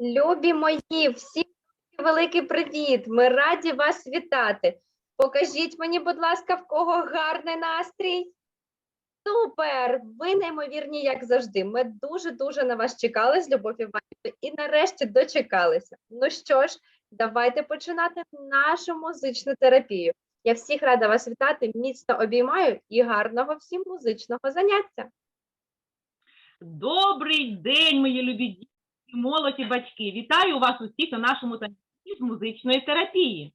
Любі мої, всім великий привіт! Ми раді вас вітати. Покажіть мені, будь ласка, в кого гарний настрій. Супер! Ви неймовірні, як завжди. Ми дуже-дуже на вас чекали з Любов Іванівною і нарешті дочекалися. Ну що ж, давайте починати нашу музичну терапію. Я всіх рада вас вітати, міцно обіймаю і гарного всім музичного заняття. Добрий день, мої любі діти, молодь і батьки. Вітаю вас усіх на нашому занятті з музичної терапії.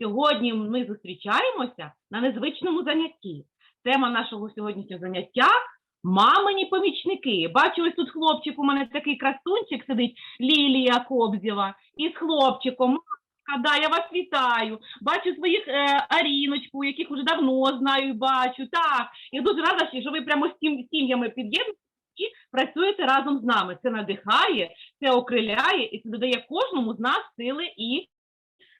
Сьогодні ми зустрічаємося на незвичному занятті. Тема нашого сьогоднішнього заняття мамині помічники. Бачу, ось тут хлопчик, у мене такий красунчик сидить, Лілія Кобзєва, із хлопчиком. Да, я вас вітаю. Бачу своїх е, Аріночку, яких вже давно знаю бачу. Так, я дуже рада, що ви прямо з сім'ями під'єднуєте і працюєте разом з нами. Це надихає, це окриляє і це додає кожному з нас сили і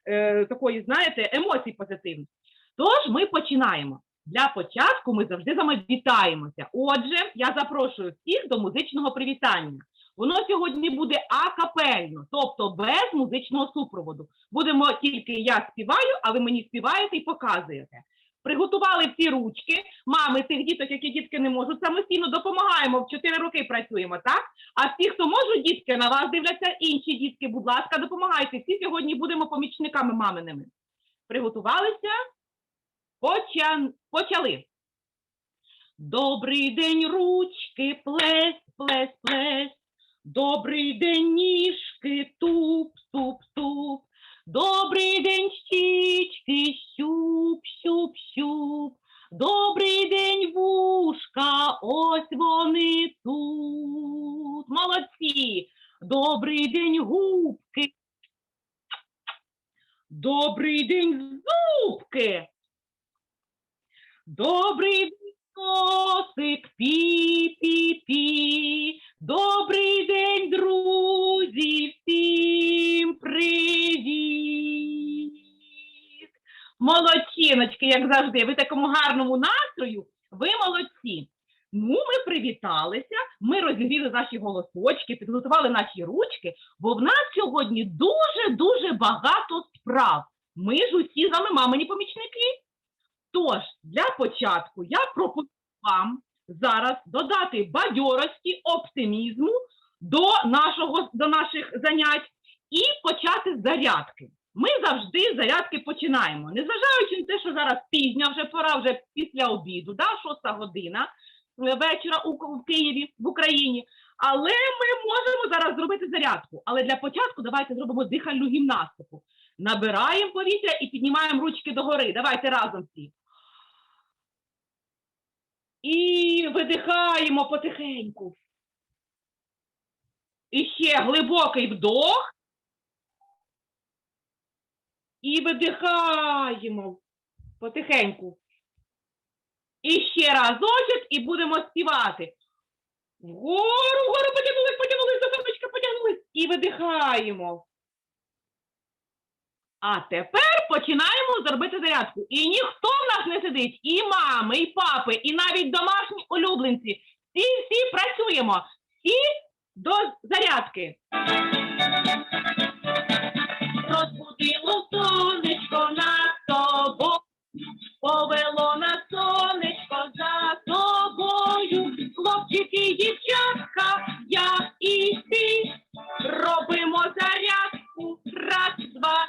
е, такої, знаєте, емоцій позитивних. Тож ми починаємо. Для початку ми завжди з вами вітаємося. Отже, я запрошую всіх до музичного привітання. Воно сьогодні буде акапельно, тобто без музичного супроводу. Будемо тільки я співаю, а ви мені співаєте і показуєте. Приготували всі ручки. Мами тих діток, які дітки не можуть самостійно, допомагаємо. В 4 роки працюємо, так? А всі, хто можуть, дітки, на вас дивляться інші дітки, будь ласка, допомагайте. Всі сьогодні будемо помічниками маминими. Приготувалися? Почали. Добрий день, ручки, плес, плес, плес. Добрий день, ніжки, туп, туп, туп. Добрий день, щічки, щуп, щуп, щуп. Добрий день, вушка, ось вони тут. Молодці. Добрий день, губки. Добрий день, зубки. Добрий день, носик, пі-пі-пі. Добрий день, друзі, всім привіт! Молодчиночки, як завжди, ви такому гарному настрою, ви молодці. Ну, ми привіталися, ми розігріли наші голосочки, підготували наші ручки, бо в нас сьогодні дуже-дуже багато справ. Ми ж усі з вами мамині помічники. Тож, для початку я пропоную вам зараз додати бадьорості, оптимізму до, нашого, до наших занять і почати зарядки. Ми завжди зарядки починаємо, незважаючи на те, що зараз пізня вже пора, вже після обіду, да, 6 година е, вечора у, в Києві, в Україні. Але ми можемо зараз зробити зарядку. Але для початку давайте зробимо дихальну гімнастику. Набираємо повітря і піднімаємо ручки догори. Давайте разом всі. І видихаємо потихеньку. І ще глибокий вдох. І видихаємо потихеньку. І ще разочок, і будемо співати. Вгору, вгору потягнулись, потягнулись, до сонечка потягнулись. І видихаємо. А тепер починаємо зробити зарядку. І ніхто в нас не сидить, і мами, і папи, і навіть домашні улюбленці. Всі-всі працюємо. Всі до зарядки. Розбудило сонечко над тобою, повело на сонечко за тобою. Хлопчики, і дівчатка, я і ти. Робимо зарядку. Раз, два,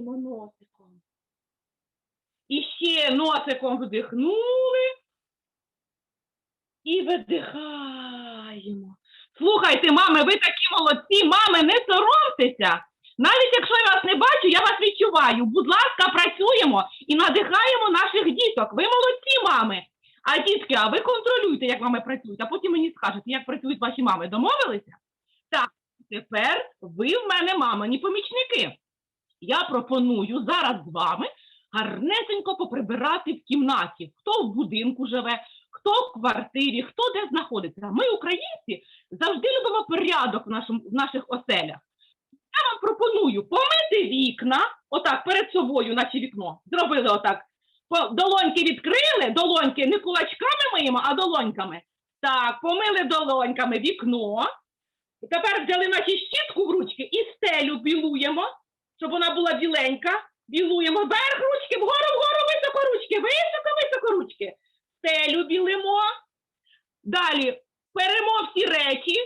вдихаємо носиком. І ще носиком вдихнули і видихаємо. Слухайте, мами, ви такі молодці, мами, не соромтеся. Навіть якщо я вас не бачу, я вас відчуваю. Будь ласка, працюємо і надихаємо наших діток. Ви молодці, мами. А дітки, а ви контролюйте, як мами працюють, а потім мені скажете, як працюють ваші мами. Домовилися? Так, тепер ви в мене мамині помічники. Я пропоную зараз з вами гарнесенько поприбирати в кімнаті. Хто в будинку живе, хто в квартирі, хто де знаходиться. Ми, українці, завжди любимо порядок в, нашому, в наших оселях. Я вам пропоную помити вікна, отак перед собою, наче вікно. Зробили отак. Долоньки відкрили, долоньки не кулачками миємо, а долоньками. Так, помили долоньками вікно. Тепер взяли наші щітку в ручки і стелю білуємо, щоб вона була біленька. Білуємо вверх ручки, вгору, вгору, високо ручки, високо, високо ручки. Стелю білимо. Далі беремо всі речі.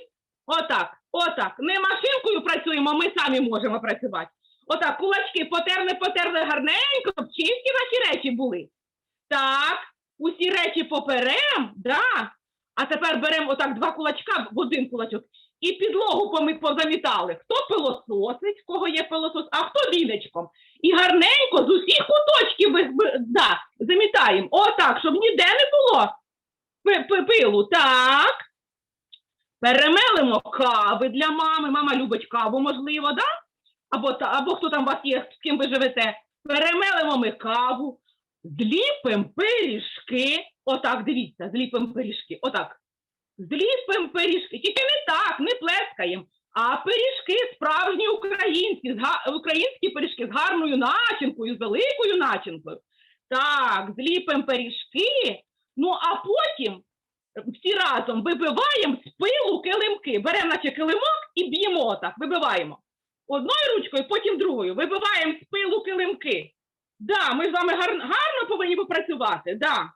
Отак, отак. Не машинкою працюємо, ми самі можемо працювати. Отак, кулачки потерли, потерли гарненько, чисті наші речі були. Так, усі речі поперем, да. А тепер беремо отак два кулачка в один кулачок і підлогу поми позамітали. Хто пилососить, кого є пилосос, а хто віночком. І гарненько з усіх куточків да, замітаємо. Отак, щоб ніде не було пи- пи- пилу. Так. Перемелимо кави для мами. Мама любить каву, можливо, да? Або, та, або хто там у вас є, з ким ви живете. Перемелимо ми каву, зліпимо пиріжки. Отак, дивіться, зліпимо пиріжки. Отак. Зліпимо пиріжки. Тільки не так, не плескаємо. А пиріжки справжні українські, українські пиріжки з гарною начинкою, з великою начинкою. Так, зліпимо пиріжки, ну а потім всі разом вибиваємо з пилу килимки. Беремо наче килимок і б'ємо так, вибиваємо. Одною ручкою, потім другою. Вибиваємо з пилу килимки. Да, ми з вами гар- гарно повинні попрацювати, да.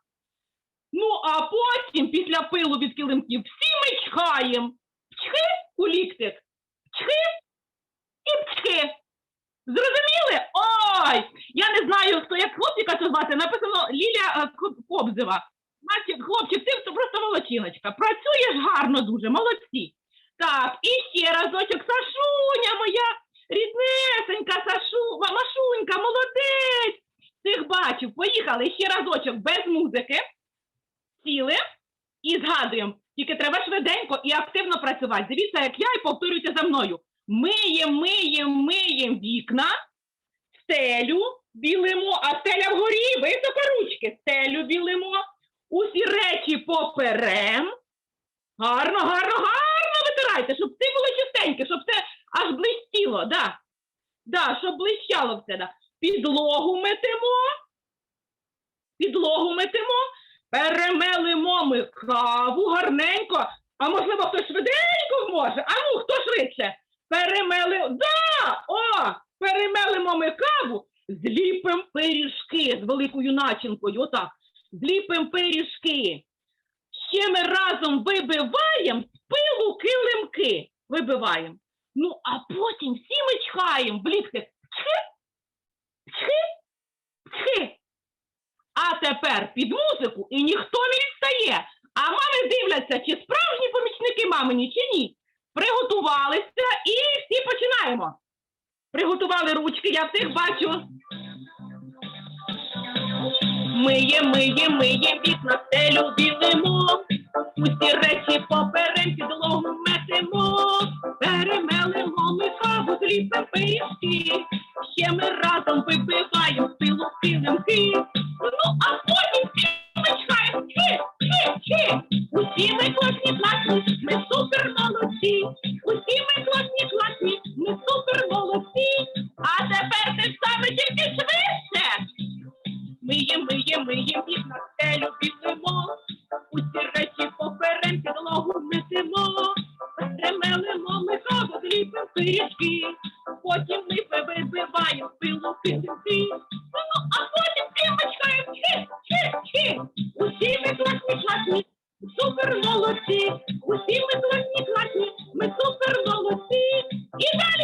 Ну, а потім, після пилу від килимків, всі ми чхаємо. Чхи у ліктик, чхи і пчхи. Зрозуміли? Ой! Я не знаю, хто як хлопчика це звати. Написано Ліля е, Ко- Кобзева. Значить, хлопчик, ти просто молодчиночка. Працюєш гарно дуже, молодці. Так, і ще разочок, Сашуня моя, ріднесенька Сашу, Машунька, молодець. Цих бачив. Поїхали ще разочок без музики. Сіли і згадуємо. Тільки треба швиденько і активно працювати. Дивіться, як я і повторюйте за мною. Миєм, миєм, миєм вікна, стелю білимо, а стеля вгорі, високо ручки, стелю білимо, усі речі поперем. Гарно, гарно, гарно витирайте, щоб все було чистеньке, щоб все аж блистіло, да. Да, щоб блищало все. Да. Підлогу метимо. Підлогу метимо, перемелимо ми каву гарненько. А можливо, хтось швиденько може? А ну, хто швидше? Перемели. Да! О! Перемелимо ми каву, зліпимо пиріжки з великою начинкою. Отак. Зліпимо пиріжки. Ще ми разом вибиваємо з пилу килимки. Вибиваємо. Ну, а потім всі ми чхаємо, блістик. Чхи, чхи, чхи. Тепер під музику і ніхто не відстає. А мами дивляться, чи справжні помічники мамині, чи ні. Приготувалися і всі починаємо. Приготували ручки, я всіх бачу. Миє, миє, миє, вікна стелю білимо. Усі речі поперем підлогу метимо. перемелемо ми каву, зліпимо пиріжки. Ще ми разом випиваємо пилу килимки. Ну, а потім всі мечкаємо. Чи, чи, чи. Усі ми класні, класні, ми супер молодці. Усі ми класні, класні, ми супер молодці. А тепер те ж саме тільки швидше. Миєм, миєм, миєм, і на стелю підемо. Усі речі поперем підлогу метимо. Перемелимо ми каву, зліпимо пиріжки. Потім ми вибиваємо пилу килимки. Ну, а потім мечкаємо. Чи, чи, чи. Усі ми класні, класні, супер молодці. Усі ми класні, класні, ми супер молодці. І далі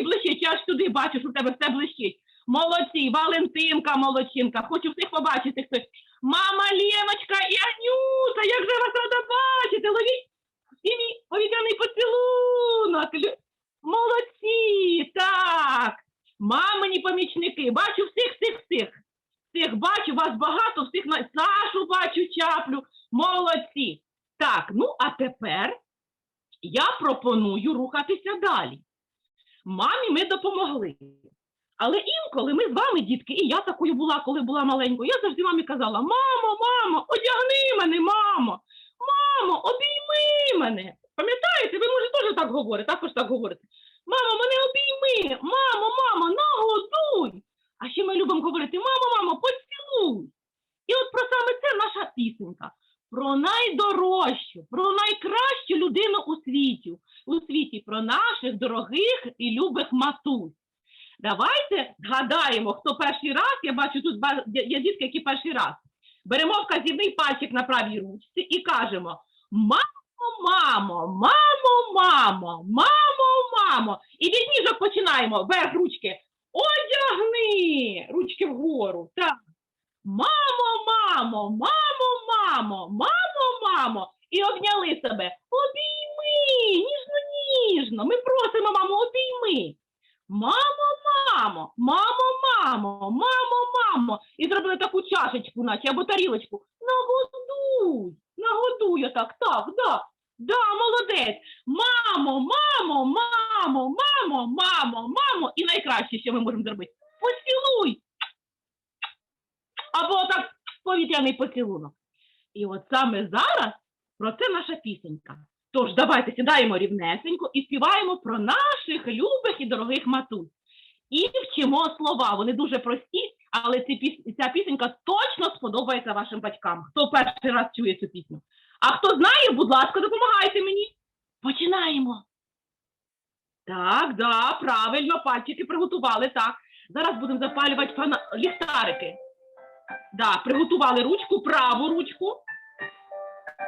все блищить, я аж сюди бачу, що в тебе все блищить. Молодці, Валентинка, молодчинка. Хочу всіх побачити. Хтось. Мама Леночка і Анюта, як же вас рада бачити. Ловіть мій повітряний поцілунок. Молодці, так. Мамині помічники. Бачу всіх, всіх, всіх. Всіх бачу, вас багато, всіх на Сашу бачу, чаплю. Молодці. Так, ну а тепер я пропоную рухатися далі. Мамі ми допомогли. Але інколи ми з вами, дітки, і я такою була, коли була маленькою, я завжди мамі казала: мамо, мамо, одягни мене, мамо, мамо, обійми мене. Пам'ятаєте, ви може теж так говорите, також так говорите. Мамо, мене обійми, мамо, мамо, нагодуй. А ще ми любимо говорити: мамо, мамо, поцілуй. І от про саме це наша пісенька. Про найдорожчу, про найкращу людину у світі, у світі, про наших дорогих любих матусь. Давайте згадаємо, хто перший раз, я бачу тут є дітки, які перший раз. Беремо вказівний пальчик на правій ручці і кажемо: Мамо, мамо, мамо, мамо, мамо, мамо. І від ніжок починаємо вверх ручки. Одягни! Ручки вгору. Так. Мамо, мамо, мамо, мамо, мамо, мамо. І обняли себе. Обійми, ніжно. Ми просимо, мамо, обійми. Мамо, мамо, мамо, мамо, мамо, мамо. І зробили таку чашечку, наче або тарілочку. Нагодуй, нагодуй отак, так, да. Да, молодець. Мамо, мамо, мамо, мамо, мамо, мамо. І найкраще, що ми можемо зробити. Поцілуй. Або так повітряний поцілунок. І от саме зараз про це наша пісенька. Тож давайте сідаємо рівнесенько і співаємо про наших любих і дорогих матусь. І вчимо слова. Вони дуже прості, але ця пісенька точно сподобається вашим батькам. Хто перший раз чує цю пісню? А хто знає, будь ласка, допомагайте мені. Починаємо. Так, да, правильно, пальчики приготували. Так. Зараз будемо запалювати ліхтарики. Да, приготували ручку, праву ручку.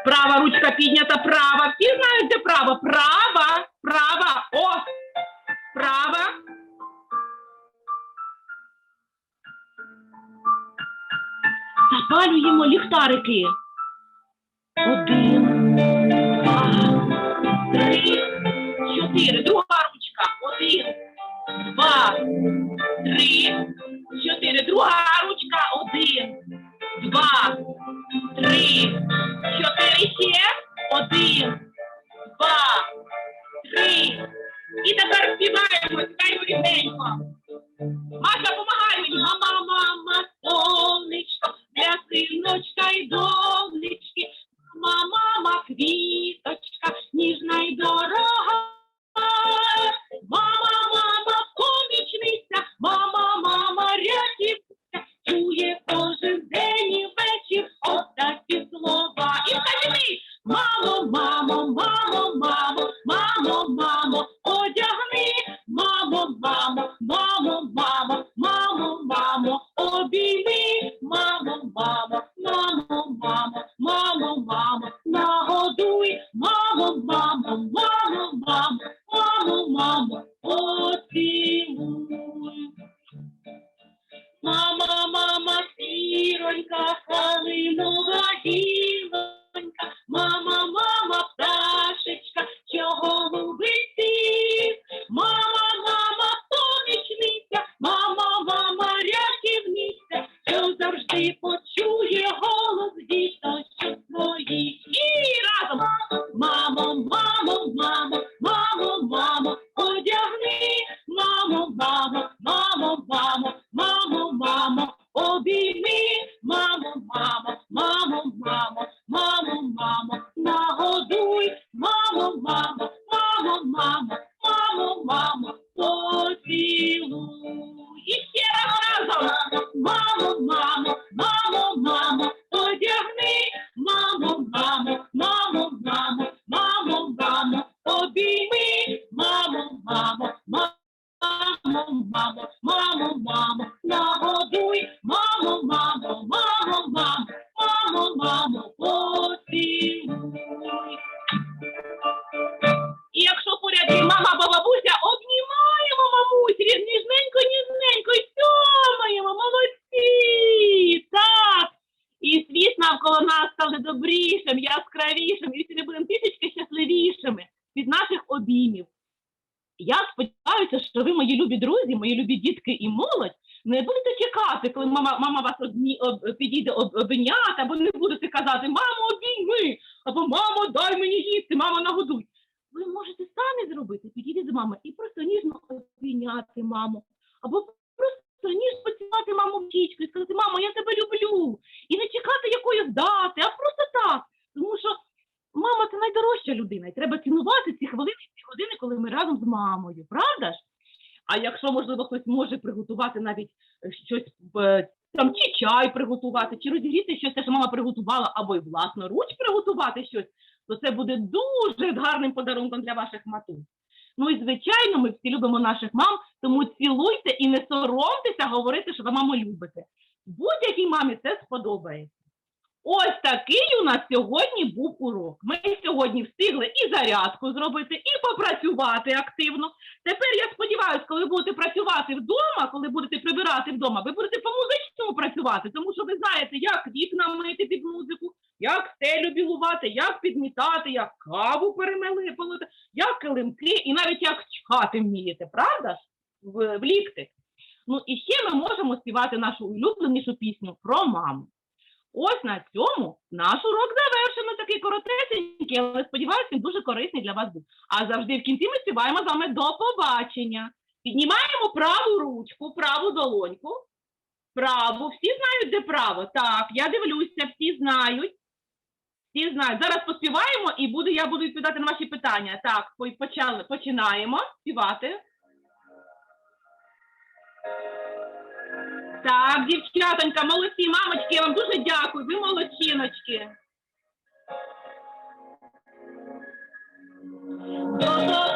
Права ручка піднята, права. Всі знають, де права. Права, права. О! Права. Запалюємо ліхтарики. Один, два, три, чотири. Друга ручка. Один, два, три, чотири. Друга ручка. Один, два, три, чотири ще. Один, два, три. І тепер співаємо, співаємо рівненько. Мамо, не будете чекати, коли мама, мама вас обні, об, підійде об, обійняти, або не будете казати Мамо, обійми, або мамо, дай мені їсти, мамо, нагодуй. Ви можете самі зробити, підійти до мами і просто ніжно обійняти маму, або просто ніжно поцілувати маму в щічку і сказати, мамо, я тебе люблю. І не чекати якоїсь дати, а просто так. Тому що мама це найдорожча людина, і треба цінувати ці хвилини, ці години, коли ми разом з мамою, правда ж? А якщо, можливо, хтось може приготувати навіть е, щось е, там, чи чай приготувати, чи розігріти щось, те, що мама приготувала, або й власноруч приготувати щось, то це буде дуже гарним подарунком для ваших матусь. Ну і звичайно, ми всі любимо наших мам, тому цілуйте і не соромтеся говорити, що ви маму любите. Будь-якій мамі це сподобається. Ось такий у нас сьогодні був урок. Ми сьогодні встигли і зарядку зробити, і попрацювати активно. Тепер я сподіваюся, коли будете працювати вдома, коли будете прибирати вдома, ви будете по музичному працювати, тому що ви знаєте, як вікна мити під музику, як стелю білувати, як підмітати, як каву перемелити, як килимки і навіть як чхати вмієте, правда? В, в ліктик. Ну і ще ми можемо співати нашу улюбленішу пісню про маму. Ось на цьому наш урок завершено. Такий коротесенький, але сподіваюся, він дуже корисний для вас був. А завжди в кінці ми співаємо з вами до побачення. Піднімаємо праву ручку, праву долоньку. Праву. Всі знають, де право? Так, я дивлюся, всі знають. Всі знають. Зараз поспіваємо і буду, я буду відповідати на ваші питання. Так, почали, починаємо співати. Так, дівчатонька, молодці, мамочки, я вам дуже дякую. Ви молодчиночки. До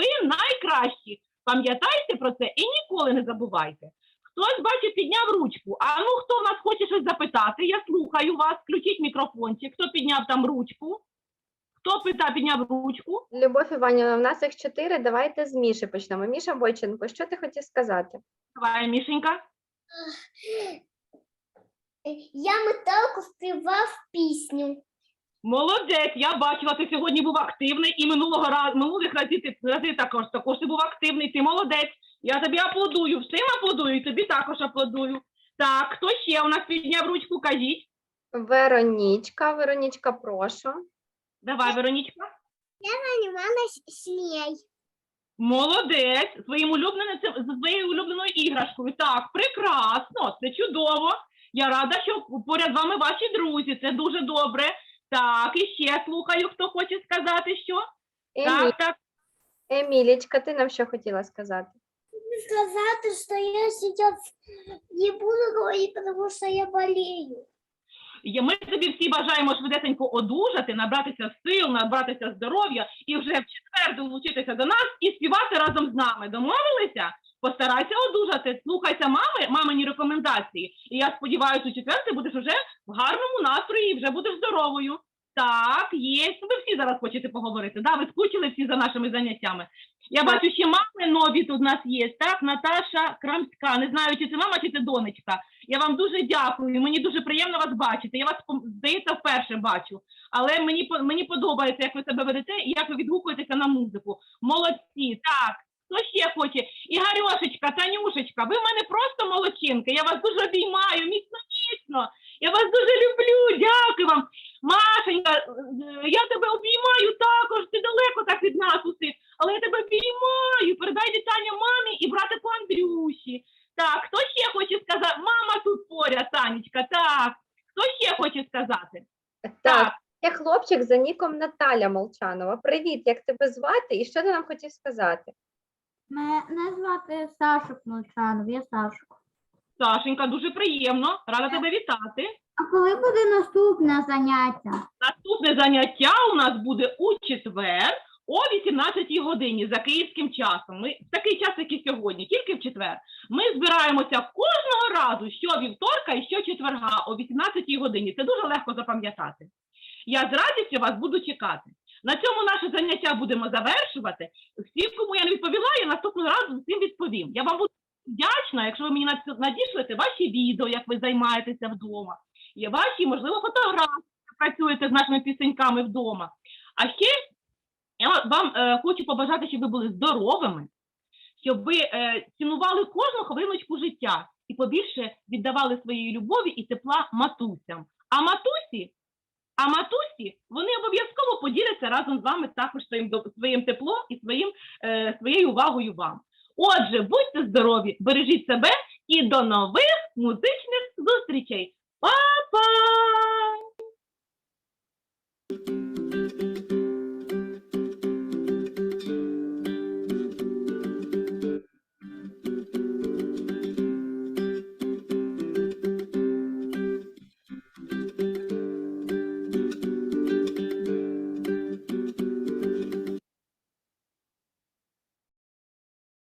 Ви найкращі. Пам'ятайте про це і ніколи не забувайте. Хтось, бачу, підняв ручку. А ну хто в нас хоче щось запитати? Я слухаю вас. Включіть мікрофончик. Хто підняв там ручку? Хто пита підняв ручку? Любов Іванівна, в нас їх чотири. Давайте з Міші почнемо. Міша Бойченко, що ти хотів сказати? Давай, Мішенька. Я метелку співав пісню. Молодець, я бачила, ти сьогодні був активний і минулого разу, минулих разів ти, рази також, також ти був активний, ти молодець. Я тобі аплодую, всім аплодую, і тобі також аплодую. Так, хто ще у нас підняв ручку, кажіть. Веронічка, Веронічка, прошу. Давай, Веронічка. Івана Смій. Молодець, своїм улюбленим з своєю улюбленою іграшкою. Так, прекрасно, це чудово. Я рада, що поряд з вами ваші друзі. Це дуже добре. Так, і ще слухаю, хто хоче сказати що. Емі... Так, так. Емілічка, ти нам що хотіла сказати? Сказати, що я зараз не буду говорити, тому що я болею. Є- Ми тобі всі бажаємо швидесенько одужати, набратися сил, набратися здоров'я і вже в четвер долучитися до нас і співати разом з нами. Домовилися? Постарайся одужати, слухайся мами, мамині рекомендації. І я сподіваюся, у четвер ти будеш вже в гарному настрої вже будеш здоровою. Так, є. Ви всі зараз хочете поговорити. Да, ви скучили всі за нашими заняттями. Я Так. бачу, ще мами нові тут у нас є. Так, Наташа Крамська. Не знаю, чи це мама, чи це донечка. Я вам дуже дякую. Мені дуже приємно вас бачити. Я вас здається вперше бачу. Але мені мені подобається, як ви себе ведете і як ви відгукуєтеся на музику. Молодці. Так. Хто ще хоче? Ігарьошечка, Танюшечка, ви в мене просто молодчинки. Я вас дуже обіймаю, міцно, міцно. Я вас дуже люблю. Дякую вам. Машенька, я тебе обіймаю також. Ти далеко так від нас усіх, але я тебе обіймаю. Передай вітання мамі і братику Андрюші. Так, хто ще хоче сказати? Мама тут поряд, Танечка, так. Хто ще хоче сказати? Так, є хлопчик за ніком Наталя Молчанова. Привіт, як тебе звати і що ти нам хотів сказати? Мене звати Сашок Молчанов, я Сашок. Сашенька, дуже приємно. Рада тебе вітати. А коли буде наступне заняття? Наступне заняття у нас буде у четвер о 18 годині за київським часом. Ми в такий час, як і сьогодні, тільки в четвер. Ми збираємося кожного разу, що вівторка і що четверга о 18 годині. Це дуже легко запам'ятати. Я з радістю вас буду чекати. На цьому наше заняття будемо завершувати. Всім, кому я не відповіла, я наступного разу всім відповім. Я вам буду вдячна, якщо ви мені над- надішлете ваші відео, як ви займаєтеся вдома. Є ваші, можливо, фотографії працюєте з нашими пісеньками вдома. А ще я вам е, хочу побажати, щоб ви були здоровими, щоб ви е, цінували кожну хвилиночку життя і побільше віддавали своєї любові і тепла матусям. А матусі, а матусі вони обов'язково поділяться разом з вами також своїм своїм теплом і своїм е, своєю увагою вам. Отже, будьте здорові, бережіть себе і до нових музичних зустрічей. Па-па!